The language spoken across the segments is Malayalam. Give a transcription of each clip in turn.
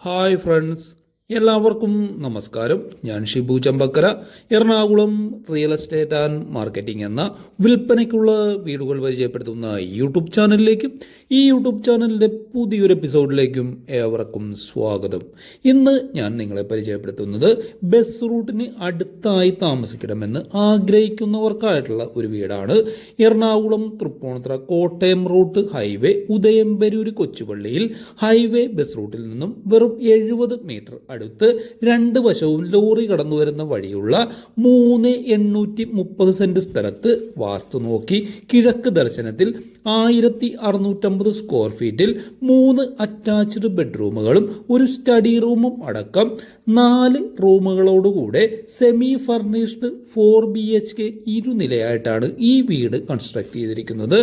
ഹായ് ഫ്രണ്ട്സ് എല്ലാവർക്കും നമസ്കാരം. ഞാൻ Shibu Chambakkara. Ernakulam real estate and marketing എന്ന വിൽപ്പനയ്ക്കുള്ള വീടുകൾ പരിചയപ്പെടുത്തുന്ന യൂട്യൂബ് ചാനലിലേക്കും ഈ യൂട്യൂബ് ചാനലിന്റെ പുതിയൊരു എപ്പിസോഡിലേക്കും ഏവർക്കും സ്വാഗതം. ഇന്ന് ഞാൻ നിങ്ങളെ പരിചയപ്പെടുത്തുന്നത് ബസ് റൂട്ടിന് അടുത്തായി താമസിക്കണമെന്ന് ആഗ്രഹിക്കുന്നവർക്കായിട്ടുള്ള ഒരു വീടാണ്. എറണാകുളം തൃപ്പൂണിത്തുറ കോട്ടയം റൂട്ട് ഹൈവേ ഉദയംപരൂർ കൊച്ചുപള്ളിയിൽ ഹൈവേ ബസ് റൂട്ടിൽ നിന്നും വെറും എഴുപത് മീറ്റർ അടുത്ത് രണ്ട് വശവും ലോറി കടന്നു വരുന്ന വഴിയുള്ള മൂന്ന് എണ്ണൂറ്റി മുപ്പത് സെന്റ് സ്ഥലത്ത് വാസ്തു നോക്കി കിഴക്ക് ദർശനത്തിൽ ആയിരത്തി അറുന്നൂറ്റമ്പത് സ്ക്വയർ ഫീറ്റിൽ മൂന്ന് അറ്റാച്ച്ഡ് ബെഡ്റൂമുകളും ഒരു സ്റ്റഡി റൂമും അടക്കം നാല് റൂമുകളോടുകൂടെ semi furnished four B H K ഇരുനിലയായിട്ടാണ് ഈ വീട് കൺസ്ട്രക്ട് ചെയ്തിരിക്കുന്നത്.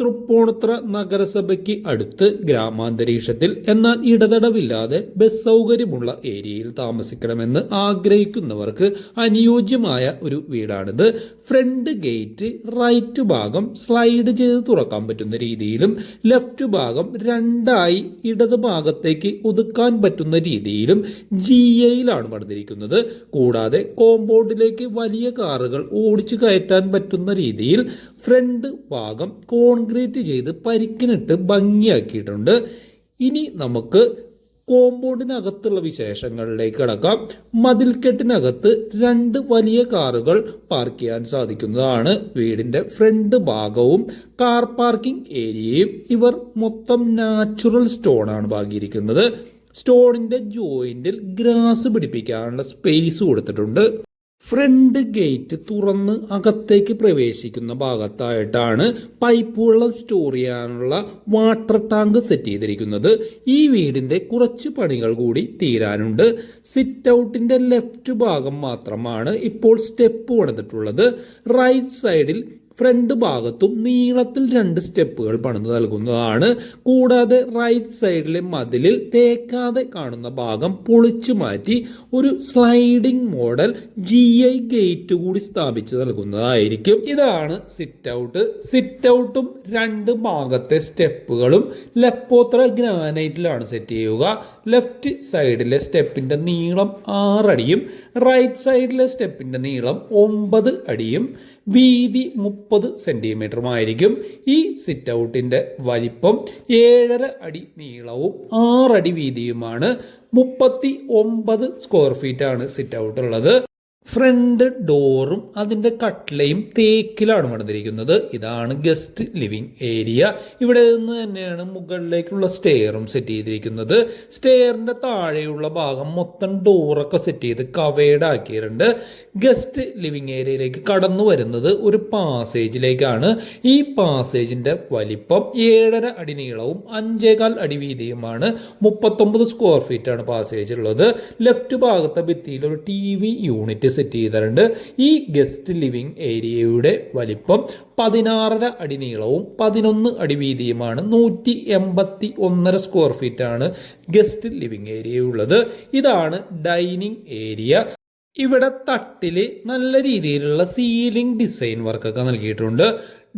തൃപ്പൂണിത്തുറ നഗരസഭയ്ക്ക് അടുത്ത് ഗ്രാമാന്തരീക്ഷത്തിൽ എന്നാൽ ഇടതടവില്ലാതെ ബസ് സൗകര്യമുള്ള ഏരിയയിൽ താമസിക്കണമെന്ന് ആഗ്രഹിക്കുന്നവർക്ക് അനുയോജ്യമായ ഒരു വീടാണിത്. ഫ്രണ്ട് ഗേറ്റ് റൈറ്റ് ഭാഗം സ്ലൈഡ് ചെയ്ത് തുറക്കാൻ പറ്റുന്ന രീതിയിലും ലെഫ്റ്റ് ഭാഗം രണ്ടായി ഇടത് ഭാഗത്തേക്ക് ഒതുക്കാൻ പറ്റുന്ന രീതിയിലും ജി എയിലാണ് പണിതിരിക്കുന്നത്. കൂടാതെ കോമ്പൗണ്ടിലേക്ക് വലിയ കാറുകൾ ഓടിച്ചു കയറ്റാൻ പറ്റുന്ന രീതിയിൽ ഫ്രണ്ട് ഭാഗം കോൺക്രീറ്റ് ചെയ്ത് പരിക്കിനിട്ട് ഭംഗിയാക്കിയിട്ടുണ്ട്. ഇനി നമുക്ക് കോമ്പൗണ്ടിനകത്തുള്ള വിശേഷങ്ങളിലേക്ക് കടക്കാം. മതിൽക്കെട്ടിനകത്ത് രണ്ട് വലിയ കാറുകൾ പാർക്ക് ചെയ്യാൻ സാധിക്കുന്നതാണ്. വീടിന്റെ ഫ്രണ്ട് ഭാഗവും കാർ പാർക്കിംഗ് ഏരിയയും ഇവർ മൊത്തം നാച്ചുറൽ സ്റ്റോൺ ആണ് പാകിയിരിക്കുന്നത് സ്റ്റോണിന്റെ ജോയിന്റിൽ ഗ്രാസ് പിടിപ്പിക്കാനുള്ള സ്പേസ് കൊടുത്തിട്ടുണ്ട്. ഫ്രണ്ട് ഗേറ്റ് തുറന്ന് അകത്തേക്ക് പ്രവേശിക്കുന്ന ഭാഗത്തായിട്ടാണ് പൈപ്പ് വെള്ളം സ്റ്റോർ ചെയ്യാനുള്ള വാട്ടർ ടാങ്ക് സെറ്റ് ചെയ്തിരിക്കുന്നത്. ഈ വീടിന്റെ കുറച്ച് പണികൾ കൂടി തീരാനുണ്ട്. സിറ്റ് ഔട്ടിന്റെ ലെഫ്റ്റ് ഭാഗം മാത്രമാണ് ഇപ്പോൾ സ്റ്റെപ്പ് പണിതിട്ടുള്ളത്. റൈറ്റ് സൈഡിൽ ഫ്രണ്ട് ഭാഗത്തും നീളത്തിൽ രണ്ട് സ്റ്റെപ്പുകൾ പണിത് നൽകുന്നതാണ്. കൂടാതെ റൈറ്റ് സൈഡിലെ മതിലിൽ തേക്കാതെ കാണുന്ന ഭാഗം പൊളിച്ചു മാറ്റി ഒരു sliding model G I gate കൂടി സ്ഥാപിച്ച് നൽകുന്നതായിരിക്കും. ഇതാണ് സിറ്റ് ഔട്ട് സിറ്റ് ഔട്ടും രണ്ട് ഭാഗത്തെ സ്റ്റെപ്പുകളും ലെപ്പോത്ര ഗ്രാനൈറ്റിലാണ് സെറ്റ് ചെയ്യുക. ലെഫ്റ്റ് സൈഡിലെ സ്റ്റെപ്പിന്റെ നീളം ആറടിയും റൈറ്റ് സൈഡിലെ സ്റ്റെപ്പിന്റെ നീളം ഒമ്പത് അടിയും വീതി മുപ്പത് സെന്റിമീറ്ററുമായിരിക്കും ഈ സിറ്റ് ഔട്ടിന്റെ വലിപ്പം ഏഴര അടി നീളവും ആറടി വീതിയുമാണ്. മുപ്പത്തി ഒമ്പത് സ്ക്വയർ ഫീറ്റാണ് സിറ്റ് ഔട്ട് ഉള്ളത് ഫ്രണ്ട് ഡോറും അതിന്റെ കട്ട്ലയും തേക്കിലാണ് പണിതിരിക്കുന്നത്. ഇതാണ് ഗസ്റ്റ് ലിവിംഗ് ഏരിയ. ഇവിടെ നിന്ന് തന്നെയാണ് മുകളിലേക്കുള്ള സ്റ്റെയറും സെറ്റ് ചെയ്തിരിക്കുന്നത്. സ്റ്റെയറിന്റെ താഴെയുള്ള ഭാഗം മൊത്തം ഡോറൊക്കെ സെറ്റ് ചെയ്ത് കവേഡ് ആക്കിയിട്ടുണ്ട്. ഗസ്റ്റ് ലിവിംഗ് ഏരിയയിലേക്ക് കടന്നു വരുന്നത് ഒരു പാസേജിലേക്കാണ്. ഈ പാസേജിന്റെ വലിപ്പം ഏഴര അടി നീളവും അഞ്ചേകാൽ അടി വീതിയുമാണ്. മുപ്പത്തൊമ്പത് സ്ക്വയർ ഫീറ്റാണ് പാസേജ് ലെഫ്റ്റ് ഭാഗത്തെ ഭിത്തിയിൽ ഒരു ടി വി യൂണിറ്റ് സെറ്റ് ചെയ്തിട്ടുണ്ട്. ഈ ഗസ്റ്റ് ലിവിംഗ് ഏരിയയുടെ വലിപ്പം പതിനാറര അടി നീളവും പതിനൊന്ന് അടി വീതിയുമാണ്. നൂറ്റി എൺപത്തി ഒന്നര സ്ക്വയർ ഫീറ്റ് ആണ് ഗസ്റ്റ് ലിവിംഗ് ഏരിയ ഉള്ളത്. ഇതാണ് ഡൈനിങ് ഏരിയ. ഇവിടെ തട്ടിൽ നല്ല രീതിയിലുള്ള സീലിംഗ് ഡിസൈൻ വർക്കൊക്കെ നൽകിയിട്ടുണ്ട്.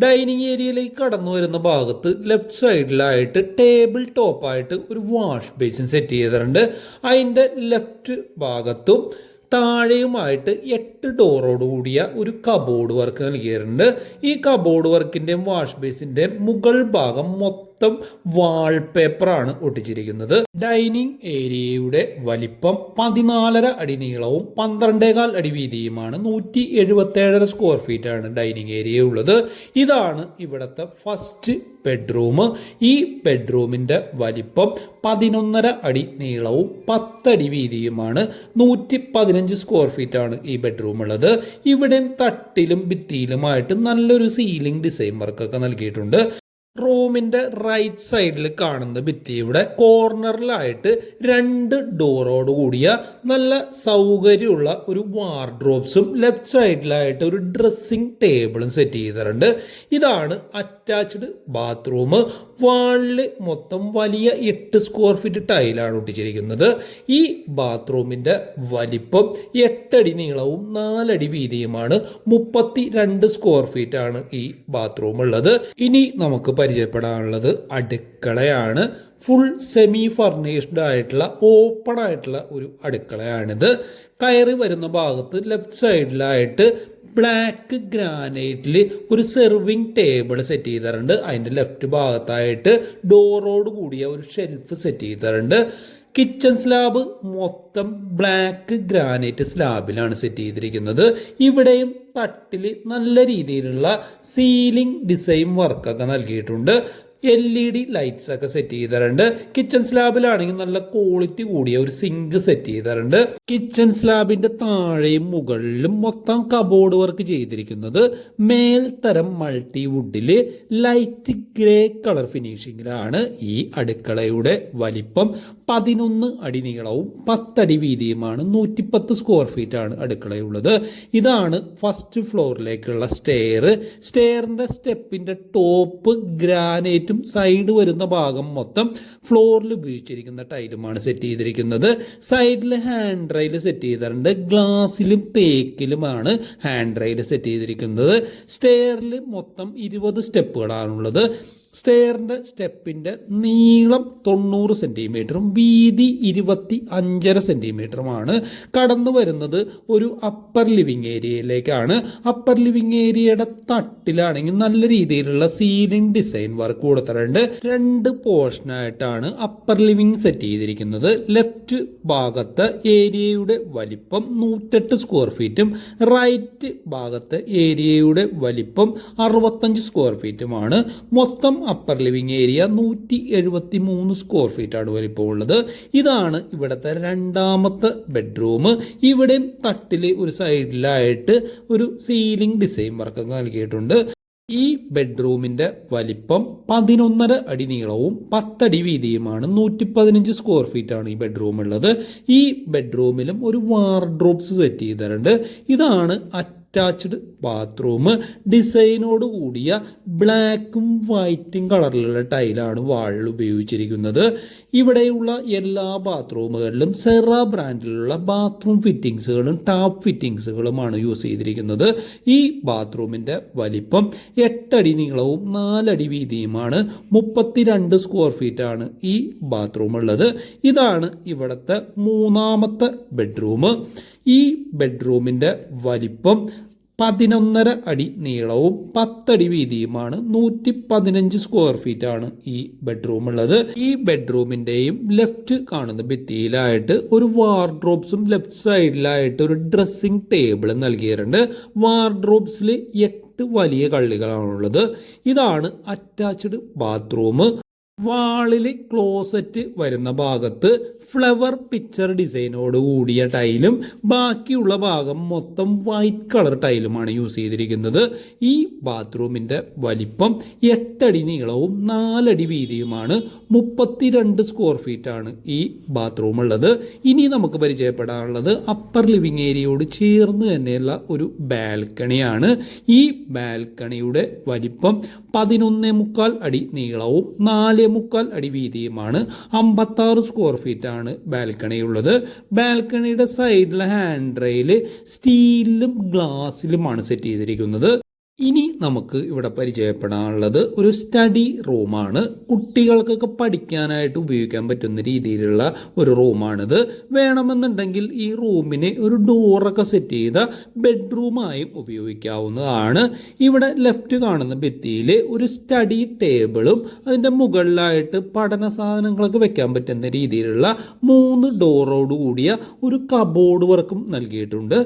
ഡൈനിങ് ഏരിയയിലേക്ക് കടന്നു വരുന്ന ഭാഗത്ത് ലെഫ്റ്റ് സൈഡിലായിട്ട് ടേബിൾ ടോപ്പായിട്ട് ഒരു വാഷ് ബേസിൻ സെറ്റ് ചെയ്തിട്ടുണ്ട്. അതിന്റെ ലെഫ്റ്റ് ഭാഗത്തും താഴെയുമായിട്ട് എട്ട് ഡോറോട് കൂടിയ ഒരു കബോർഡ് വർക്ക് നൽകിയിട്ടുണ്ട്. ഈ കബോർഡ് വർക്കിന്റെയും വാഷ് ബേസിന്റെയും മുകൾ ഭാഗം മൊത്തം വാൾപേപ്പറാണ് ഒട്ടിച്ചിരിക്കുന്നത്. ഡൈനിങ് ഏരിയയുടെ വലിപ്പം പതിനാലര അടി നീളവും പന്ത്രണ്ടേകാൽ അടി വീതിയുമാണ്. നൂറ്റി എഴുപത്തേഴര സ്ക്വയർ ആണ് ഡൈനിങ് ഏരിയ ഉള്ളത്. ഇതാണ് ഇവിടുത്തെ ഫസ്റ്റ് ബെഡ്റൂം ഈ ബെഡ്റൂമിന്റെ വലിപ്പം പതിനൊന്നര അടി നീളവും പത്തടി വീതിയുമാണ്. നൂറ്റി പതിനഞ്ച് സ്ക്വയർ ആണ് ഈ ബെഡ്റൂം ഉള്ളത്. ഇവിടെ തട്ടിലും ഭിത്തിയിലുമായിട്ട് നല്ലൊരു സീലിംഗ് ഡിസൈൻ വർക്കൊക്കെ നൽകിയിട്ടുണ്ട്. റൂമിന്റെ റൈറ്റ് സൈഡിൽ കാണുന്ന ഭിത്തിയുടെ കോർണറിലായിട്ട് രണ്ട് ഡോറോട് കൂടിയ നല്ല സൗകര്യമുള്ള ഒരു വാർഡ്രോബ്സും ലെഫ്റ്റ് സൈഡിലായിട്ട് ഒരു ഡ്രസ്സിംഗ് ടേബിളും സെറ്റ് ചെയ്തിട്ടുണ്ട്. ഇതാണ് അറ്റാച്ച്ഡ് ബാത്റൂം വാളിൽ മൊത്തം വലിയ എട്ട് സ്ക്വയർ ഫീറ്റ് ടൈലാണ് ഒട്ടിച്ചിരിക്കുന്നത്. ഈ ബാത്റൂമിന്റെ വലിപ്പം എട്ടടി നീളവും നാലടി വീതിയുമാണ്. മുപ്പത്തി രണ്ട് സ്ക്വയർ ഫീറ്റ് ആണ് ഈ ബാത്റൂം ഉള്ളത്. ഇനി നമുക്ക് പരിചയപ്പെടാനുള്ളത് അടുക്കളയാണ്. ഫുൾ സെമി ഫർണിഷ്ഡ് ആയിട്ടുള്ള ഓപ്പൺ ആയിട്ടുള്ള ഒരു അടുക്കളയാണിത്. കയറി വരുന്ന ഭാഗത്ത് ലെഫ്റ്റ് സൈഡിലായിട്ട് ബ്ലാക്ക് ഗ്രാനൈറ്റിൽ ഒരു സെർവിങ് ടേബിൾ സെറ്റ് ചെയ്തിട്ടുണ്ട്. അതിന്റെ ലെഫ്റ്റ് ഭാഗത്തായിട്ട് ഡോറോട് കൂടിയ ഒരു ഷെൽഫ് സെറ്റ് ചെയ്തിട്ടുണ്ട്. കിച്ചൺ സ്ലാബ് മൊത്തം ബ്ലാക്ക് ഗ്രാനൈറ്റ് സ്ലാബിലാണ് സെറ്റ് ചെയ്തിരിക്കുന്നത്. ഇവിടെയും തട്ടിൽ നല്ല രീതിയിലുള്ള സീലിംഗ് ഡിസൈൻ വർക്കൊക്കെ നൽകിയിട്ടുണ്ട്. എൽ ഇ ഡി ലൈറ്റ്സ് ഒക്കെ സെറ്റ് ചെയ്തിട്ടുണ്ട്. കിച്ചൺ സ്ലാബിലാണെങ്കിൽ നല്ല ക്വാളിറ്റി കൂടിയ ഒരു സിങ്ക് സെറ്റ് ചെയ്തിട്ടുണ്ട്. കിച്ചൺ സ്ലാബിന്റെ താഴെയും മുകളിലും മൊത്തം കബോർഡ് വർക്ക് ചെയ്തിരിക്കുന്നത് മേൽത്തരം മൾട്ടി വുഡിൽ ലൈറ്റ് ഗ്രേ കളർ ഫിനിഷിംഗിലാണ് ഈ അടുക്കളയുടെ വലിപ്പം. പതിനൊന്ന് അടി നീളവും പത്തടി വീതിയുമാണ് നൂറ്റിപ്പത്ത് സ്ക്വയർ ഫീറ്റ് ആണ് അടുക്കളയുള്ളത്. ഇതാണ് ഫസ്റ്റ് ഫ്ലോറിലേക്കുള്ള സ്റ്റെയർ സ്റ്റെയറിന്റെ സ്റ്റെപ്പിന്റെ ടോപ്പ് ഗ്രാനൈറ്റും സൈഡ് വരുന്ന ഭാഗം മൊത്തം ഫ്ലോറിൽ ഉപയോഗിച്ചിരിക്കുന്ന ടൈലുമാണ് സെറ്റ് ചെയ്തിരിക്കുന്നത്. സൈഡിൽ ഹാൻഡ് റെയിൽ സെറ്റ് ചെയ്തിട്ടുണ്ട്. ഗ്ലാസ്സിലും തേക്കിലുമാണ് ഹാൻഡ് റെയിൽ സെറ്റ് ചെയ്തിരിക്കുന്നത്. സ്റ്റെയറിൽ മൊത്തം ഇരുപത് സ്റ്റെപ്പുകളാണുള്ളത് സ്റ്റെയറിന്റെ സ്റ്റെപ്പിന്റെ നീളം തൊണ്ണൂറ് സെന്റിമീറ്ററും വീതി ഇരുപത്തി അഞ്ചര സെന്റിമീറ്ററുമാണ് കടന്നു വരുന്നത് ഒരു അപ്പർ ലിവിങ് ഏരിയയിലേക്കാണ് അപ്പർ ലിവിങ് ഏരിയയുടെ തട്ടിലാണെങ്കിൽ നല്ല രീതിയിലുള്ള സീലിംഗ് ഡിസൈൻ വർക്ക് കൊടുത്തിട്ടുണ്ട് രണ്ട് പോർഷനായിട്ടാണ് അപ്പർ ലിവിങ് സെറ്റ് ചെയ്തിരിക്കുന്നത്. ലെഫ്റ്റ് ഭാഗത്ത് ഏരിയയുടെ വലിപ്പം നൂറ്റെട്ട് സ്ക്വയർ ഫീറ്റും റൈറ്റ് ഭാഗത്ത് ഏരിയയുടെ വലിപ്പം അറുപത്തഞ്ച് സ്ക്വയർ ഫീറ്റുമാണ് മൊത്തം അപ്പർ ലിവിങ് ഏരിയ നൂറ്റി എഴുപത്തി മൂന്ന് സ്ക്വയർ ഫീറ്റ് ആണ് വലിപ്പം ഉള്ളത്. ഇതാണ് ഇവിടുത്തെ രണ്ടാമത്തെ ബെഡ്റൂം ഇവിടെ തട്ടിൽ ഒരു സൈഡിലായിട്ട് ഒരു സീലിംഗ് ഡിസൈൻ വർക്ക് നൽകിയിട്ടുണ്ട്. ഈ ബെഡ്റൂമിന്റെ വലിപ്പം പതിനൊന്നര അടി നീളവും പത്തടി വീതിയുമാണ്. നൂറ്റി പതിനഞ്ച് സ്ക്വയർ ആണ് ഈ ബെഡ്റൂം ഉള്ളത്. ഈ ബെഡ്റൂമിലും ഒരു വാർഡ്രോബ്സ് സെറ്റ് ചെയ്തിട്ടുണ്ട്. ഇതാണ് അറ്റാച്ച്ഡ് ബാത്റൂം ഡിസൈനോട് കൂടിയ ബ്ലാക്കും വൈറ്റും കളറിലുള്ള ടൈലാണ് വാളിൽ ഉപയോഗിച്ചിരിക്കുന്നത്. ഇവിടെയുള്ള എല്ലാ ബാത്റൂമുകളിലും സെറ ബ്രാൻഡിലുള്ള ബാത്റൂം ഫിറ്റിങ്സുകളും ടാപ്പ് ഫിറ്റിങ്സുകളുമാണ് യൂസ് ചെയ്തിരിക്കുന്നത്. ഈ ബാത്റൂമിന്റെ വലിപ്പം എട്ടടി നീളവും നാലടി വീതിയുമാണ്. മുപ്പത്തിരണ്ട് സ്ക്വയർ ഫീറ്റ് ആണ് ഈ ബാത്റൂം ഉള്ളത്. ഇതാണ് ഇവിടുത്തെ മൂന്നാമത്തെ ബെഡ്റൂം ഈ ബെഡ്റൂമിന്റെ വലിപ്പം പതിനൊന്നര അടി നീളവും പത്തടി വീതിയുമാണ്. നൂറ്റി പതിനഞ്ച് സ്ക്വയർ ഫീറ്റ് ആണ് ഈ ബെഡ്റൂം ഉള്ളത് ഈ ബെഡ്റൂമിന്റെയും ലെഫ്റ്റ് കാണുന്ന ഭിത്തിയിലായിട്ട് ഒരു വാർഡ്രോബ്സും ലെഫ്റ്റ് സൈഡിലായിട്ട് ഒരു ഡ്രസ്സിംഗ് ടേബിൾ നൽകിയിട്ടുണ്ട്. വാർഡ്രോബ്സിൽ എട്ട് വലിയ കള്ളികളാണുള്ളത്. ഇതാണ് അറ്റാച്ച്ഡ് ബാത്റൂം. വാളിൽ ക്ലോസറ്റ് വരുന്ന ഭാഗത്ത് ഫ്ലവർ പിക്ചർ ഡിസൈനോട് കൂടിയ ടൈലും ബാക്കിയുള്ള ഭാഗം മൊത്തം വൈറ്റ് കളർ ടൈലുമാണ് യൂസ് ചെയ്തിരിക്കുന്നത്. ഈ ബാത്റൂമിന്റെ വലിപ്പം എട്ടടി നീളവും നാലടി വീതിയുമാണ്. മുപ്പത്തിരണ്ട് സ്ക്വയർ ഫീറ്റാണ് ഈ ബാത്റൂം ഉള്ളത്. ഇനി നമുക്ക് പരിചയപ്പെടാനുള്ളത് അപ്പർ ലിവിങ് ഏരിയയോട് ചേർന്ന് തന്നെയുള്ള ഒരു ബാൽക്കണിയാണ് ഈ ബാൽക്കണിയുടെ വലിപ്പം പതിനൊന്നേ മുക്കാൽ അടി നീളവും നാലേ മുക്കാൽ അടി വീതിയുമാണ്. അമ്പത്താറ് സ്ക്വയർ ഫീറ്റ് ആണ് ബാൽക്കണി ഉള്ളത് ബാൽക്കണിയുടെ സൈഡിലെ ഹാൻഡ് റെയിൽ സ്റ്റീലിലും ഗ്ലാസ്സിലുമാണ് സെറ്റ് ചെയ്തിരിക്കുന്നത്. ഇനി നമുക്ക് ഇവിടെ പരിചയപ്പെടാനുള്ളത് ഒരു സ്റ്റഡി റൂമാണ്. കുട്ടികൾക്കൊക്കെ പഠിക്കാനായിട്ട് ഉപയോഗിക്കാൻ പറ്റുന്ന രീതിയിലുള്ള ഒരു റൂമാണിത്. വേണമെന്നുണ്ടെങ്കിൽ ഈ റൂമിന് ഒരു ഡോറൊക്കെ സെറ്റ് ചെയ്ത ബെഡ്റൂമായും ഉപയോഗിക്കാവുന്നതാണ്. ഇവിടെ ലെഫ്റ്റ് കാണുന്ന ഭിത്തിയിൽ ഒരു സ്റ്റഡി ടേബിളും അതിന്റെ മുകളിലായിട്ട് പഠന സാധനങ്ങളൊക്കെ വെക്കാൻ പറ്റുന്ന രീതിയിലുള്ള മൂന്ന് ഡോറോട് കൂടിയ ഒരു കബോർഡ് വർക്കും നൽകിയിട്ടുണ്ട്.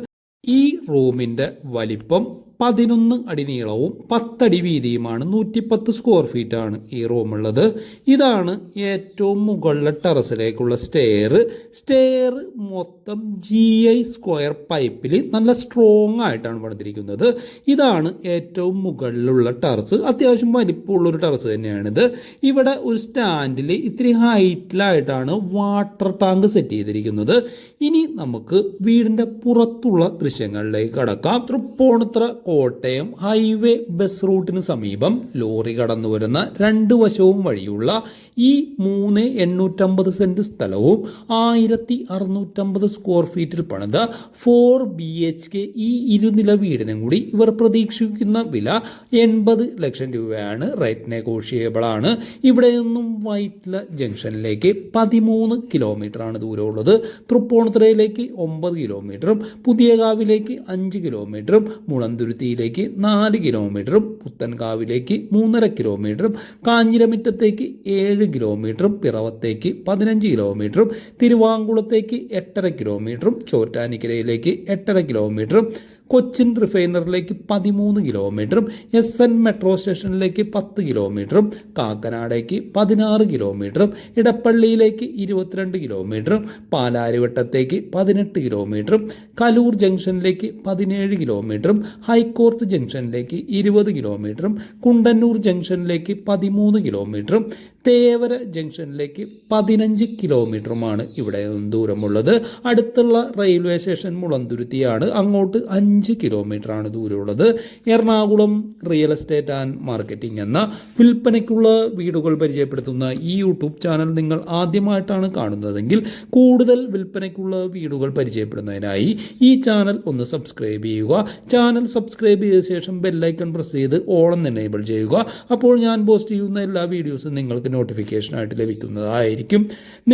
ഈ റൂമിന്റെ വലിപ്പം പതിനൊന്ന് അടി നീളവും പത്തടി വീതിയുമാണ് നൂറ്റിപ്പത്ത് സ്ക്വയർ ഫീറ്റ് ആണ് ഈ റൂമുള്ളത് ഇതാണ് ഏറ്റവും മുകളിലെ ടെറസിലേക്കുള്ള സ്റ്റെയർ സ്റ്റെയർ മൊത്തം ജി ഐ സ്ക്വയർ പൈപ്പിൽ നല്ല സ്ട്രോങ് ആയിട്ടാണ് പണിതിരിക്കുന്നത്. ഇതാണ് ഏറ്റവും മുകളിലുള്ള ടെറസ്. അത്യാവശ്യം വലിപ്പമുള്ളൊരു ടെറസ് തന്നെയാണിത്. ഇവിടെ ഒരു സ്റ്റാൻഡിൽ ഇത്തിരി ഹൈറ്റിലായിട്ടാണ് വാട്ടർ ടാങ്ക് സെറ്റ് ചെയ്തിരിക്കുന്നത്. ഇനി നമുക്ക് വീടിന്റെ പുറത്തുള്ള ദൃശ്യങ്ങളിലേക്ക് കടക്കാം. തൃപ്പൂണിത്ര കോട്ടയം ഹൈവേ ബസ് റൂട്ടിന് സമീപം ലോറി കടന്നു വരുന്ന രണ്ട് വശവും വഴിയുള്ള ഈ മൂന്ന് എണ്ണൂറ്റമ്പത് സെന്റ് സ്ഥലവും ആയിരത്തി അറുന്നൂറ്റമ്പത് സ്ക്വയർ ഫീറ്റിൽ പണിത ഫോർ ബി എച്ച് കെ ഈ ഇരുനില വീടിനും കൂടി ഇവർ പ്രതീക്ഷിക്കുന്ന വില എൺപത് ലക്ഷം രൂപയാണ്. റേറ്റ് നെഗോഷിയബിൾ ആണ്. ഇവിടെ നിന്നും വൈറ്റ്ല ജംഗ്ഷനിലേക്ക് പതിമൂന്ന് കിലോമീറ്റർ ആണ് ദൂരമുള്ളത്. തൃപ്പൂണിത്തുറയിലേക്ക് ഒമ്പത് കിലോമീറ്ററും പുതിയകാവിലേക്ക് അഞ്ച് കിലോമീറ്ററും മുളന്തുരുത്തിയിലേക്ക് നാല് കിലോമീറ്ററും പുത്തൻകാവിലേക്ക് മൂന്നര കിലോമീറ്ററും കാഞ്ഞിരമിറ്റത്തേക്ക് ഏഴ് കിലോമീറ്ററും പിറവത്തേക്ക് പതിനഞ്ച് കിലോമീറ്ററും തിരുവാങ്കുളത്തേക്ക് എട്ടര കിലോമീറ്ററും ചോറ്റാനിക്കരയിലേക്ക് എട്ടര കിലോമീറ്ററും കൊച്ചിൻ റിഫൈനറിലേക്ക് പതിമൂന്ന് കിലോമീറ്ററും എസ് എൻ മെട്രോ സ്റ്റേഷനിലേക്ക് പത്ത് കിലോമീറ്ററും കാക്കനാടേക്ക് പതിനാറ് കിലോമീറ്ററും ഇടപ്പള്ളിയിലേക്ക് ഇരുപത്തിരണ്ട് കിലോമീറ്ററും പാലാരിവട്ടത്തേക്ക് പതിനെട്ട് കിലോമീറ്ററും കലൂർ ജംഗ്ഷനിലേക്ക് പതിനേഴ് കിലോമീറ്ററും ഹൈക്കോർട്ട് ജംഗ്ഷനിലേക്ക് ഇരുപത് കിലോമീറ്ററും കുണ്ടന്നൂർ ജംഗ്ഷനിലേക്ക് പതിമൂന്ന് കിലോമീറ്ററും തേവര ജംഗ്ഷനിലേക്ക് പതിനഞ്ച് കിലോമീറ്ററുമാണ് ഇവിടെ ദൂരമുള്ളത്. അടുത്തുള്ള റെയിൽവേ സ്റ്റേഷൻ മുളന്തുരുത്തിയാണ് അങ്ങോട്ട് അഞ്ച് കിലോമീറ്ററാണ് ദൂരമുള്ളത് Ernakulam real estate and marketing എന്ന വിൽപ്പനയ്ക്കുള്ള വീടുകൾ പരിചയപ്പെടുത്തുന്ന ഈ യൂട്യൂബ് ചാനൽ നിങ്ങൾ ആദ്യമായിട്ടാണ് കാണുന്നതെങ്കിൽ കൂടുതൽ വിൽപ്പനയ്ക്കുള്ള വീടുകൾ പരിചയപ്പെടുന്നതിനായി ഈ ചാനൽ ഒന്ന് സബ്സ്ക്രൈബ് ചെയ്യുക. ചാനൽ സബ്സ്ക്രൈബ് ചെയ്ത ശേഷം ബെല്ലൈക്കൺ പ്രസ് ചെയ്ത് ഓളം എനേബിൾ ചെയ്യുക. അപ്പോൾ ഞാൻ പോസ്റ്റ് ചെയ്യുന്ന എല്ലാ വീഡിയോസും നിങ്ങൾക്ക് നോട്ടിഫിക്കേഷനായിട്ട് ലഭിക്കുന്നതായിരിക്കും.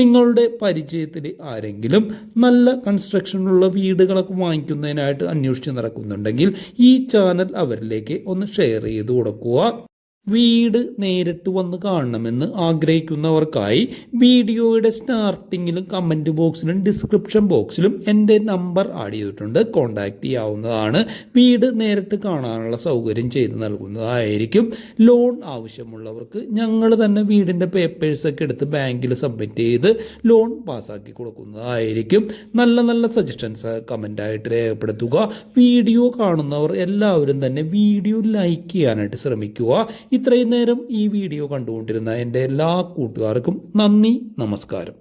നിങ്ങളുടെ പരിചയത്തിൽ ആരെങ്കിലും നല്ല കൺസ്ട്രക്ഷനുള്ള വീടുകളൊക്കെ വാങ്ങിക്കുന്നതിനായിട്ട് അന്വേഷിച്ച് നടക്കുന്നുണ്ടെങ്കിൽ ഈ ചാനൽ അവരിലേക്ക് ഒന്ന് ഷെയർ ചെയ്ത് കൊടുക്കുക. വീട് നേരിട്ട് വന്ന് കാണണമെന്ന് ആഗ്രഹിക്കുന്നവർക്കായി വീഡിയോയുടെ സ്റ്റാർട്ടിങ്ങിലും കമന്റ് ബോക്സിലും ഡിസ്ക്രിപ്ഷൻ ബോക്സിലും എന്റെ നമ്പർ ആഡ് ചെയ്തിട്ടുണ്ട്. കോൺടാക്റ്റ് ചെയ്യാവുന്നതാണ്. വീട് നേരിട്ട് കാണാനുള്ള സൗകര്യം ചെയ്തു നൽകുന്നതായിരിക്കും. ലോൺ ആവശ്യമുള്ളവർക്ക് ഞങ്ങൾ തന്നെ വീടിന്റെ പേപ്പേഴ്സൊക്കെ എടുത്ത് ബാങ്കിൽ സബ്മിറ്റ് ചെയ്ത് ലോൺ പാസ്സാക്കി കൊടുക്കുന്നതായിരിക്കും. നല്ല നല്ല സജഷൻസ് കമന്റായിട്ട് രേഖപ്പെടുത്തുക. വീഡിയോ കാണുന്നവർ എല്ലാവരും തന്നെ വീഡിയോ ലൈക്ക് ചെയ്യാനായിട്ട് ശ്രമിക്കുക. ഇത്രയും നേരം ഈ വീഡിയോ കണ്ടുകൊണ്ടിരുന്ന എന്റെ എല്ലാ കൂട്ടുകാർക്കും നന്ദി നമസ്കാരം.